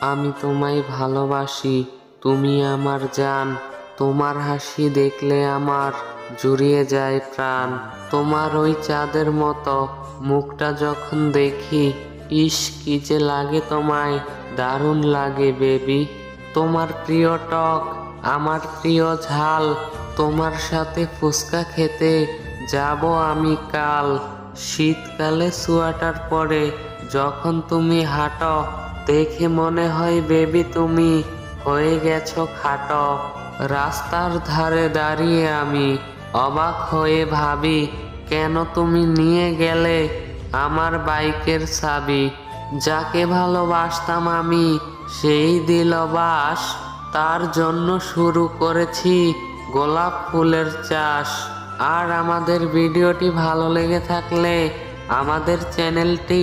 আমি তোমায় ভালোবাসি, তুমি আমার জান। তোমার হাসি দেখলে আমার জুড়িয়ে যায় প্রাণ। তোমার ওই চাঁদের মতো মুখটা যখন দেখি, ইস কি যে লাগে তোমায়, দারুণ লাগে বেবি। তোমার প্রিয় টক, আমার প্রিয় ঝাল, তোমার সাথে ফুচকা খেতে যাব আমি কাল। শীতকালে সোয়াটার পরে যখন তুমি হাঁটো দেখে মনে হয়, বেবি, তুমি হয়ে গেছো খাটো। রাস্তার ধারে দাঁড়িয়ে আমি অবাক হয়ে ভাবি, কেন তুমি নিয়ে গেলে আমার বাইকের চাবি? যাকে ভালোবাসতাম আমি, সেই দিল বাস। তার জন্য শুরু করেছি গোলাপ ফুলের চাষ। আর আমাদের ভিডিওটি ভালো লেগে থাকলে আমাদের চ্যানেলটি